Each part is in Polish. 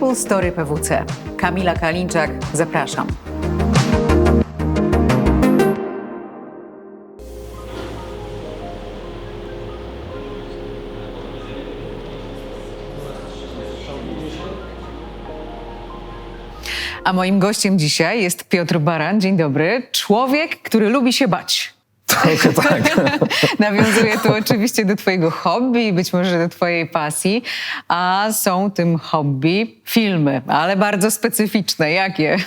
Maple Story PWC. Kamila Kalinczak, zapraszam. A moim gościem dzisiaj jest Piotr Baran. Dzień dobry. Człowiek, który lubi się bać. Trochę tak. Nawiązuje to oczywiście do Twojego hobby i być może do Twojej pasji, a są tym hobby filmy, ale bardzo specyficzne. Jakie?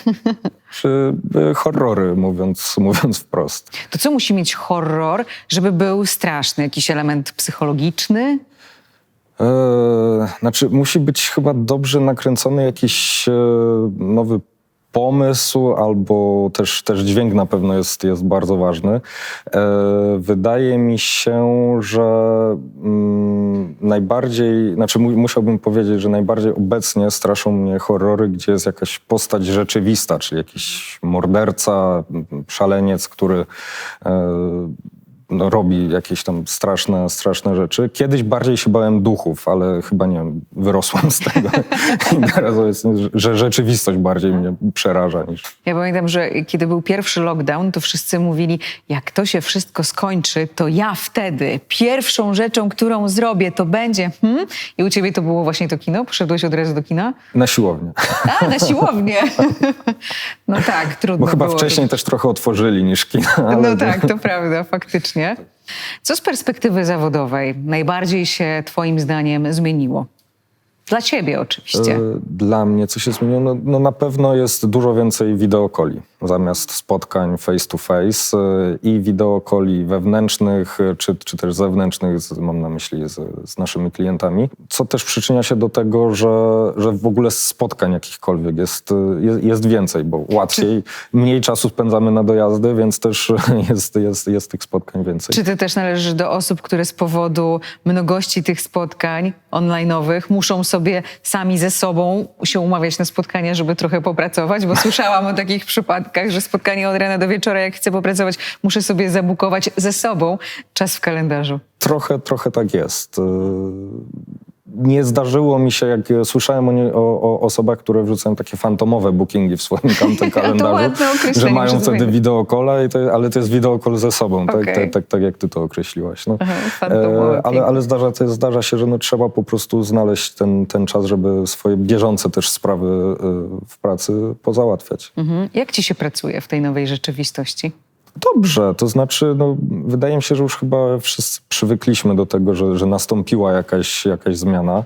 Czy y, horrory, mówiąc, mówiąc wprost. To co musi mieć horror, żeby był straszny? Jakiś element psychologiczny? E, znaczy, musi być chyba dobrze nakręcony jakiś e, nowy pomysł, albo też, też dźwięk na pewno jest, jest bardzo ważny. E, wydaje mi się, że mm, najbardziej, znaczy mu, musiałbym powiedzieć, że najbardziej obecnie straszą mnie horrory, gdzie jest jakaś postać rzeczywista, czyli jakiś morderca, szaleniec, który e, no, robi jakieś tam straszne, straszne rzeczy. Kiedyś bardziej się bałem duchów, ale chyba nie wiem, wyrosłem z tego. I teraz jest, że rzeczywistość bardziej mnie przeraża niż. Ja pamiętam, że kiedy był pierwszy lockdown, to wszyscy mówili, jak to się wszystko skończy, to ja wtedy pierwszą rzeczą, którą zrobię, to będzie hmm? I u ciebie to było właśnie to kino? Poszedłeś od razu do kina? Na siłownię. A, na siłownię. No tak, trudno Bo chyba wcześniej też trochę otworzyli niż kina. No tak, to prawda, faktycznie. Co z perspektywy zawodowej najbardziej się twoim zdaniem zmieniło? Dla ciebie oczywiście. E, Dla mnie, co się zmieniło, no, no na pewno jest dużo więcej wideokoli zamiast spotkań face to face e, i wideokoli wewnętrznych, e, czy, czy też zewnętrznych, mam na myśli z, z naszymi klientami, co też przyczynia się do tego, że, że w ogóle spotkań jakichkolwiek jest, jest, jest więcej, bo łatwiej, mniej czasu spędzamy na dojazdy, więc też jest, jest, jest tych spotkań więcej. Czy ty też należysz do osób, które z powodu mnogości tych spotkań online'owych muszą sobie sami ze sobą się umawiać na spotkania, żeby trochę popracować? Bo słyszałam o takich przypadkach, że spotkanie od rana do wieczora, jak chcę popracować, muszę sobie zabukować ze sobą czas w kalendarzu. Trochę, trochę tak jest. Nie zdarzyło mi się, jak słyszałem o, nie, o, o osobach, które wrzucają takie fantomowe bookingi w swoim tamtym kalendarzu, że mają wtedy wideokola, i to, ale to jest wideokol ze sobą, tak, Okej. tak, tak, tak jak ty to określiłaś. No. Aha, E, ale ale zdarza, to zdarza się, że no, trzeba po prostu znaleźć ten, ten czas, żeby swoje bieżące też sprawy y, w pracy pozałatwiać. Mhm. Jak ci się pracuje w tej nowej rzeczywistości? Dobrze, to znaczy, no, wydaje mi się, że już chyba wszyscy przywykliśmy do tego, że, że nastąpiła jakaś, jakaś zmiana.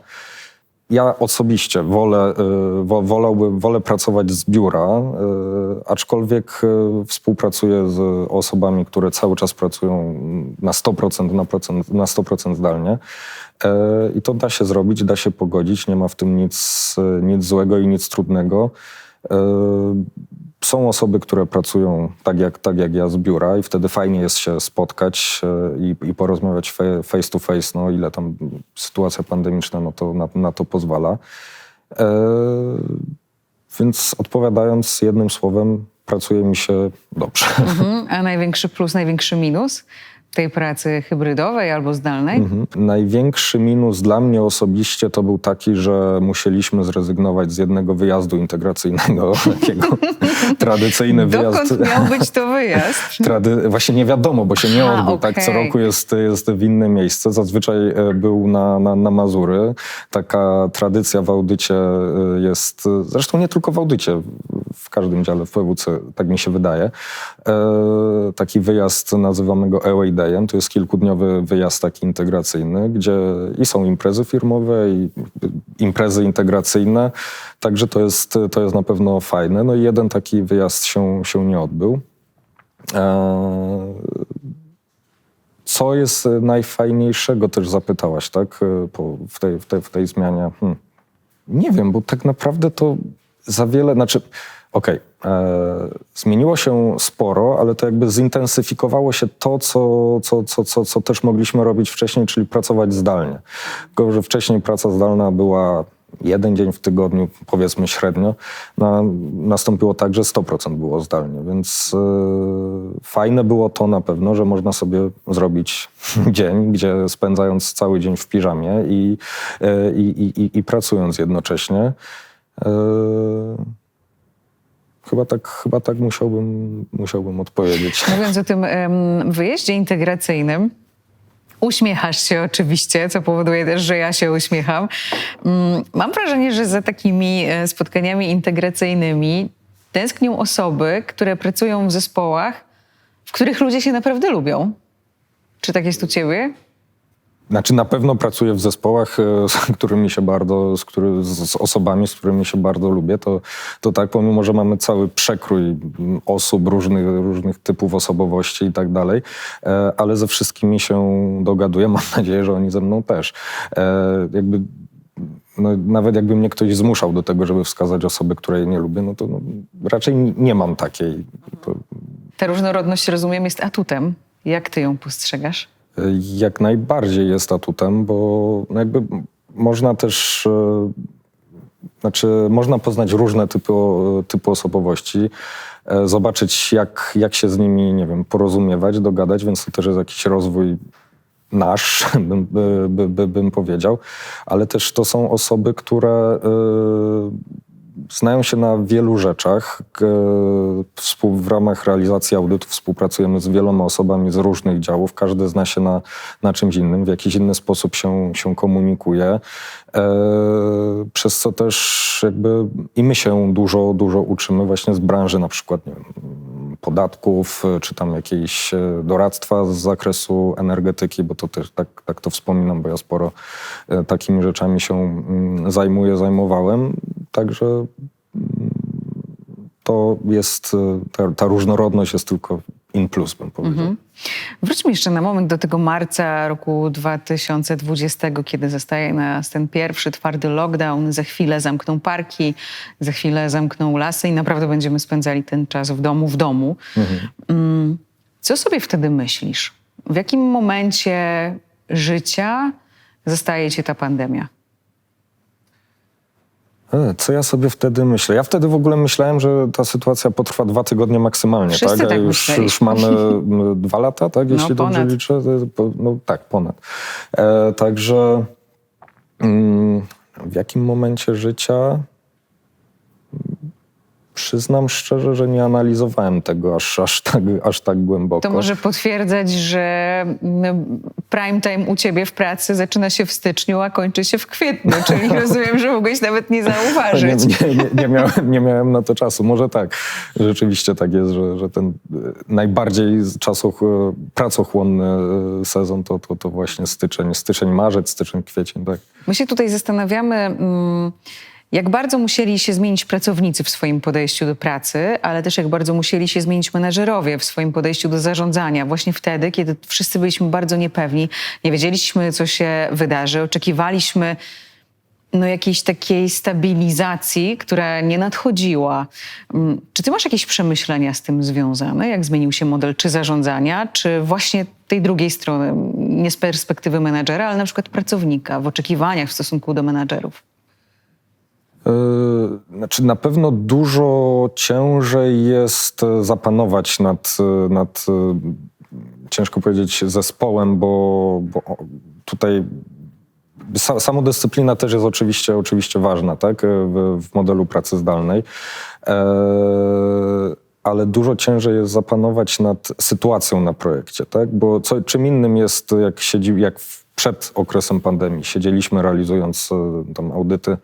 Ja osobiście wolę, y, wo, wolałbym, wolę pracować z biura, y, aczkolwiek y, współpracuję z osobami, które cały czas pracują na 100%, na, procent, na 100% zdalnie. Y, I to da się zrobić, da się pogodzić, nie ma w tym nic, nic złego i nic trudnego. Są osoby, które pracują tak jak, tak jak ja z biura i wtedy fajnie jest się spotkać e, i, i porozmawiać face to face, no ile tam sytuacja pandemiczna no to na, na to pozwala. E, więc odpowiadając jednym słowem, pracuje mi się dobrze. Mhm. A największy plus, największy minus tej pracy hybrydowej albo zdalnej? Mhm. Największy minus dla mnie osobiście to był taki, że musieliśmy zrezygnować z jednego wyjazdu integracyjnego, takiego tradycyjny wyjazd. Dokąd miał być to wyjazd? Trady... Właśnie nie wiadomo, bo się nie odbył. Tak, co roku jest, jest w inne miejsce. Zazwyczaj e, był na, na, na Mazury. Taka tradycja w audycie e, jest, e, zresztą nie tylko w audycie, w każdym dziale w PWC, tak mi się wydaje. E, taki wyjazd nazywamy go Away Dayem. To jest kilkudniowy wyjazd taki integracyjny, gdzie i są imprezy firmowe, i imprezy integracyjne. Także to jest, to jest na pewno fajne. No i jeden taki wyjazd się, się nie odbył. E, Co jest najfajniejszego, też zapytałaś, tak? e, Po, w, tej, w, tej, w tej zmianie. Hmm. Nie wiem, bo tak naprawdę to za wiele, znaczy, okej, e, zmieniło się sporo, ale to jakby zintensyfikowało się to, co, co, co, co, co też mogliśmy robić wcześniej, czyli pracować zdalnie. Tylko, że wcześniej praca zdalna była jeden dzień w tygodniu, powiedzmy średnio, na, nastąpiło tak, że 100% było zdalnie, więc e, fajne było to na pewno, że można sobie zrobić dzień, gdzie spędzając cały dzień w piżamie i, e, i, i, i, pracując jednocześnie, E, chyba tak, chyba tak musiałbym, musiałbym odpowiedzieć. Mówiąc o tym wyjeździe integracyjnym, uśmiechasz się oczywiście, co powoduje też, że ja się uśmiecham. Mm, Mam wrażenie, że za takimi e, spotkaniami integracyjnymi tęsknią osoby, które pracują w zespołach, w których ludzie się naprawdę lubią. Czy tak jest u ciebie? Znaczy na pewno pracuję w zespołach, e, z którymi się bardzo, z, który, z osobami, z którymi się bardzo lubię. To, to tak, pomimo, że mamy cały przekrój mm, osób, różnych, różnych typów osobowości i tak dalej, e, ale ze wszystkimi się dogaduję. Mam nadzieję, że oni ze mną też. E, Jakby no, nawet jakby mnie ktoś zmuszał do tego, żeby wskazać osoby, której nie lubię, no to no, raczej nie mam takiej. Ta różnorodność, rozumiem, jest atutem. Jak ty ją postrzegasz? Jak najbardziej jest atutem, bo no jakby można też, e, znaczy można poznać różne typy, typy osobowości, e, zobaczyć jak, jak się z nimi, nie wiem, porozumiewać, dogadać, więc to też jest jakiś rozwój nasz, bym, by, by, by, bym powiedział, ale też to są osoby, które znają się na wielu rzeczach. W ramach realizacji audytu współpracujemy z wieloma osobami z różnych działów. Każdy zna się na, na czymś innym, w jakiś inny sposób się, się komunikuje. E, przez co też jakby i my się dużo, dużo uczymy właśnie z branży na przykład nie wiem, podatków, czy tam jakiejś e, doradztwa z zakresu energetyki, bo to też tak, tak to wspominam, bo ja sporo e, takimi rzeczami się mm, zajmuję, zajmowałem. Także mm, to jest, e, ta, ta różnorodność jest tylko in plus, bym powiedział. Wróćmy jeszcze na moment do tego marca roku 2020, kiedy zostaje nas ten pierwszy twardy lockdown. Za chwilę zamkną parki, za chwilę zamkną lasy i naprawdę będziemy spędzali ten czas w domu, w domu. Mm, Co sobie wtedy myślisz? W jakim momencie życia zostaje cię ta pandemia? E, Co ja sobie wtedy myślę? Ja wtedy w ogóle myślałem, że ta sytuacja potrwa dwa tygodnie maksymalnie, Wszyscy tak? Tak już, myśleli. już mamy dwa lata, tak? Jeśli No, dobrze liczę. No tak, ponad. E, także mm, w jakim momencie życia? Przyznam szczerze, że nie analizowałem tego aż, aż, tak, aż tak głęboko. To może potwierdzać, że mm, prime time u ciebie w pracy zaczyna się w styczniu, a kończy się w kwietniu, czyli rozumiem, że mogłeś nawet nie nie, zauważyć. nie, nie, nie, miałem, nie miałem na to czasu. Może tak. Rzeczywiście tak jest, że, że ten e, najbardziej czasoch, e, pracochłonny e, sezon to, to, to właśnie styczeń, styczeń, marzec, styczeń, kwiecień, tak. My się tutaj zastanawiamy, mm, jak bardzo musieli się zmienić pracownicy w swoim podejściu do pracy, ale też jak bardzo musieli się zmienić menedżerowie w swoim podejściu do zarządzania. Właśnie wtedy, kiedy wszyscy byliśmy bardzo niepewni, nie wiedzieliśmy, co się wydarzy, oczekiwaliśmy no, jakiejś takiej stabilizacji, która nie nadchodziła. Mm, Czy ty masz jakieś przemyślenia z tym związane? Jak zmienił się model czy zarządzania, czy właśnie tej drugiej strony, nie z perspektywy menedżera, ale na przykład pracownika, w oczekiwaniach w stosunku do menedżerów? Yy, Znaczy na pewno dużo ciężej jest zapanować nad, nad e, ciężko powiedzieć, zespołem, bo, bo tutaj sa- samodyscyplina też jest oczywiście, oczywiście ważna tak? e, w, w modelu pracy zdalnej. E, ale dużo ciężej jest zapanować nad sytuacją na projekcie, tak? Bo co, czym innym jest, jak, siedzi, jak przed okresem pandemii siedzieliśmy realizując tam audyty,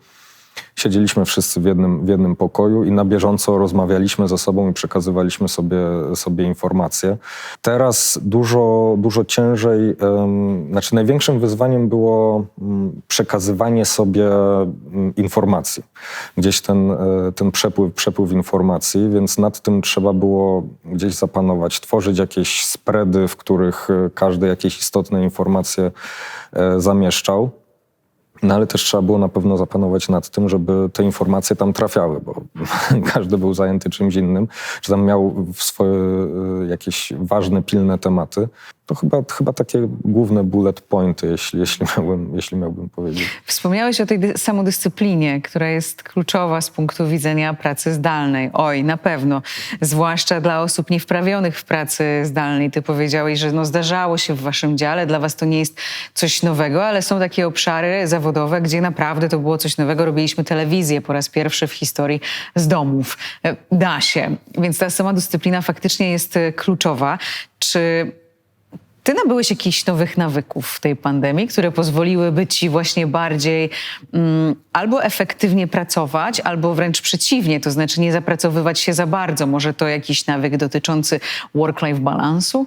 siedzieliśmy wszyscy w jednym, w jednym pokoju i na bieżąco rozmawialiśmy ze sobą i przekazywaliśmy sobie, sobie informacje. Teraz dużo, dużo ciężej, em, znaczy największym wyzwaniem było mm, przekazywanie sobie mm, informacji. Gdzieś ten, e, ten przepływ, przepływ informacji, więc nad tym trzeba było gdzieś zapanować, tworzyć jakieś spready, w których e, każdy jakieś istotne informacje e, zamieszczał. No ale też trzeba było na pewno zapanować nad tym, żeby te informacje tam trafiały, bo każdy był zajęty czymś innym, czy tam miał swoje y, jakieś ważne, pilne tematy. Chyba, chyba takie główne bullet pointy, jeśli, jeśli, miałbym, jeśli miałbym powiedzieć. Wspomniałeś o tej dy- samodyscyplinie, która jest kluczowa z punktu widzenia pracy zdalnej. Oj, na pewno. Zwłaszcza dla osób niewprawionych w pracy zdalnej. Ty powiedziałeś, że no zdarzało się w waszym dziale, dla was to nie jest coś nowego, ale są takie obszary zawodowe, gdzie naprawdę to było coś nowego. Robiliśmy telewizję po raz pierwszy w historii z domów. E, Da się. Więc ta samodyscyplina faktycznie jest e, kluczowa. Czy ty nabyłeś jakichś nowych nawyków w tej pandemii, które pozwoliłyby ci właśnie bardziej mm, albo efektywnie pracować, albo wręcz przeciwnie, to znaczy nie zapracowywać się za bardzo. Może to jakiś nawyk dotyczący work-life balansu?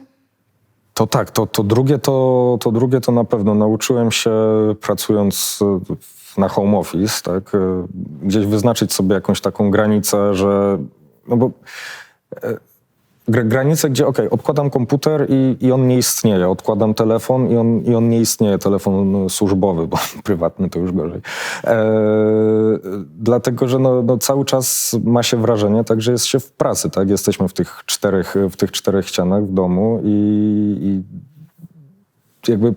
To tak, to, to, drugie to, to drugie to na pewno. Nauczyłem się pracując e, na home office, tak, e, gdzieś wyznaczyć sobie jakąś taką granicę, że no bo e, gra- granicę, gdzie okej, odkładam komputer i, i on nie istnieje, odkładam telefon i on, i on nie istnieje, telefon służbowy, bo prywatny to już gorzej. E, dlatego, że no, no cały czas ma się wrażenie, tak, że jest się w pracy, tak, jesteśmy w tych czterech, w tych czterech ścianach w domu i, i jakby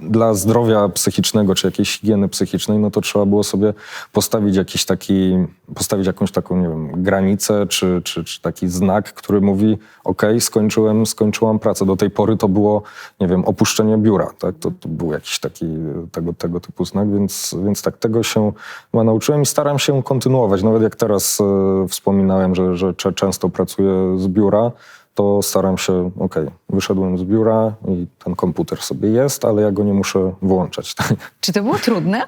dla zdrowia psychicznego czy jakiejś higieny psychicznej, no to trzeba było sobie postawić jakiś taki, postawić jakąś taką, nie wiem, granicę czy, czy, czy taki znak, który mówi, ok, skończyłem, skończyłam pracę. Do tej pory to było, nie wiem, opuszczenie biura, tak? To, to był jakiś taki tego, tego typu znak, więc, więc tak tego się chyba nauczyłem i staram się kontynuować. Nawet jak teraz e, wspominałem, że, że często pracuję z biura, to staram się, okej, wyszedłem z biura i ten komputer sobie jest, ale ja go nie muszę włączać. tak? Czy to było trudne?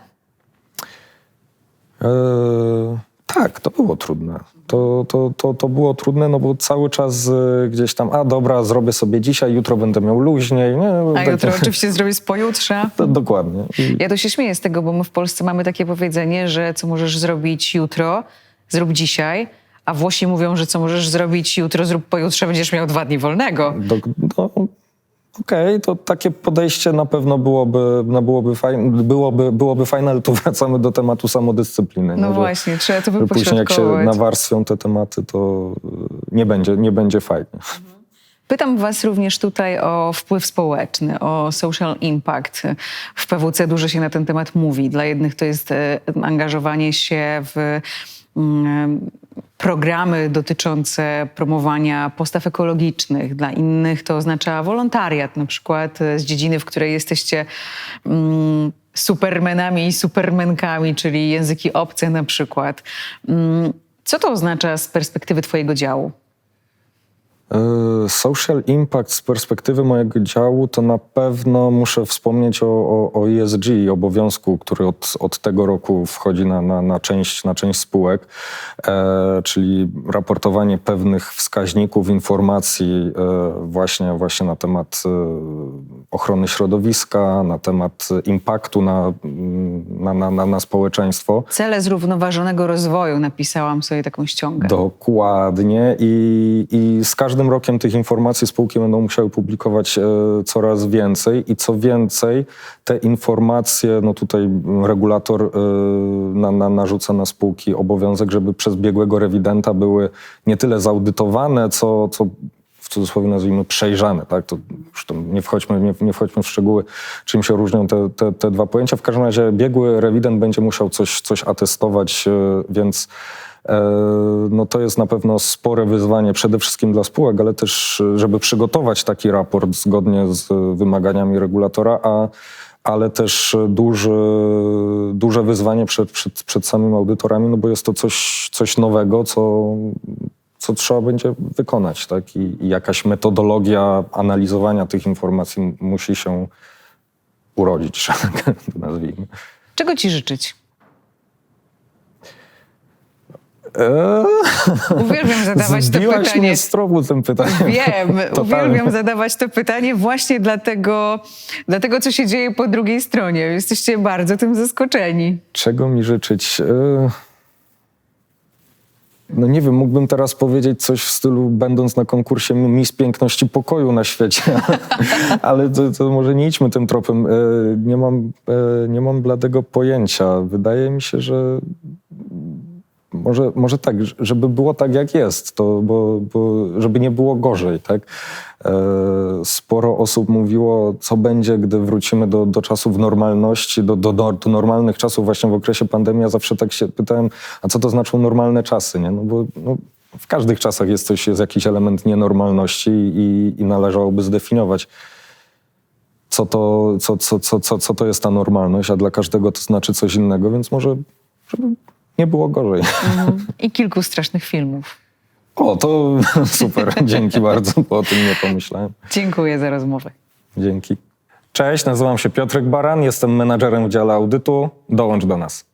Eee, tak, to było trudne. To, to, to, to było trudne, no bo cały czas e, gdzieś tam, a dobra, zrobię sobie dzisiaj, jutro będę miał luźniej. Nie, A tak- jutro oczywiście zrobię z pojutrze. To, dokładnie. I, Ja to się śmieję z tego, bo my w Polsce mamy takie powiedzenie, że co możesz zrobić jutro, zrób dzisiaj, a Włosi mówią, że co możesz zrobić jutro, zrób pojutrze, będziesz miał dwa dni wolnego. do, no, Okej, to takie podejście na pewno byłoby, no byłoby, fajne, byłoby, byłoby fajne, ale tu wracamy do tematu samodyscypliny. No nie? Że- właśnie, trzeba to że później jak się wypośrodkować. nawarstwią te tematy, to y, nie będzie, nie będzie fajnie. Pytam Was również tutaj o wpływ społeczny, o social impact. W PWC dużo się na ten temat mówi. Dla jednych to jest e, angażowanie się w mm, programy dotyczące promowania postaw ekologicznych. Dla innych to oznacza wolontariat, na przykład e, z dziedziny, w której jesteście mm, supermenami i supermenkami, czyli języki obce na przykład. Mm, Co to oznacza z perspektywy Twojego działu? Y, Social impact z perspektywy mojego działu to na pewno muszę wspomnieć o, o, o ESG, obowiązku, który od, od tego roku wchodzi na, na, na, część, na część spółek, e, czyli raportowanie pewnych wskaźników, informacji e, właśnie, właśnie na temat e, ochrony środowiska, na temat impaktu na, na, na, na, na społeczeństwo. Cele zrównoważonego rozwoju, napisałam sobie taką ściągę. Dokładnie I, i z każdym rokiem tych informacji spółki będą musiały publikować e, coraz więcej i co więcej te informacje, no tutaj regulator e, na, na, narzuca na spółki obowiązek, żeby przez biegłego rewidenta były nie tyle zaudytowane, co, co cudzysłowie nazwijmy przejrzane, tak? To już nie, wchodźmy, nie, nie wchodźmy w szczegóły, czym się różnią te, te, te dwa pojęcia. W każdym razie biegły rewident będzie musiał coś, coś atestować, e, więc e, no to jest na pewno spore wyzwanie przede wszystkim dla spółek, ale też, żeby przygotować taki raport zgodnie z wymaganiami regulatora, a ale też duży, duże wyzwanie przed, przed, przed samymi audytorami, no bo jest to coś, coś nowego, co, co trzeba będzie wykonać, tak? I, I jakaś metodologia analizowania tych informacji musi się urodzić, że tak to nazwijmy. Czego ci życzyć? Eee, Uwielbiam zadawać to pytanie. mnie z tym pytaniem. Wiem, Totalnie. uwielbiam zadawać to pytanie właśnie dlatego, dlatego, co się dzieje po drugiej stronie. Jesteście bardzo tym zaskoczeni. Czego mi życzyć? E, No nie wiem, mógłbym teraz powiedzieć coś w stylu, będąc na konkursie Miss Piękności Pokoju na świecie, ale to, to może nie idźmy tym tropem. E, Nie mam, e, nie mam bladego pojęcia. Wydaje mi się, że może, może tak, żeby było tak, jak jest, to, bo, bo żeby nie było gorzej, tak? E, sporo osób mówiło, co będzie, gdy wrócimy do, do czasów normalności, do, do, do, normalnych czasów właśnie w okresie pandemii. Ja zawsze tak się pytałem, a co to znaczą normalne czasy, nie? No bo no, w każdych czasach jest coś, jest jakiś element nienormalności i, i należałoby zdefiniować, co to, co, co, co, co, co to jest ta normalność, a dla każdego to znaczy coś innego, więc może żeby nie było gorzej. Mhm. I kilku strasznych filmów. O, to super, dzięki bardzo, bo o tym nie pomyślałem. Dziękuję za rozmowę. Dzięki. Cześć, nazywam się Piotrek Baran, jestem menadżerem w dziale audytu. Dołącz do nas.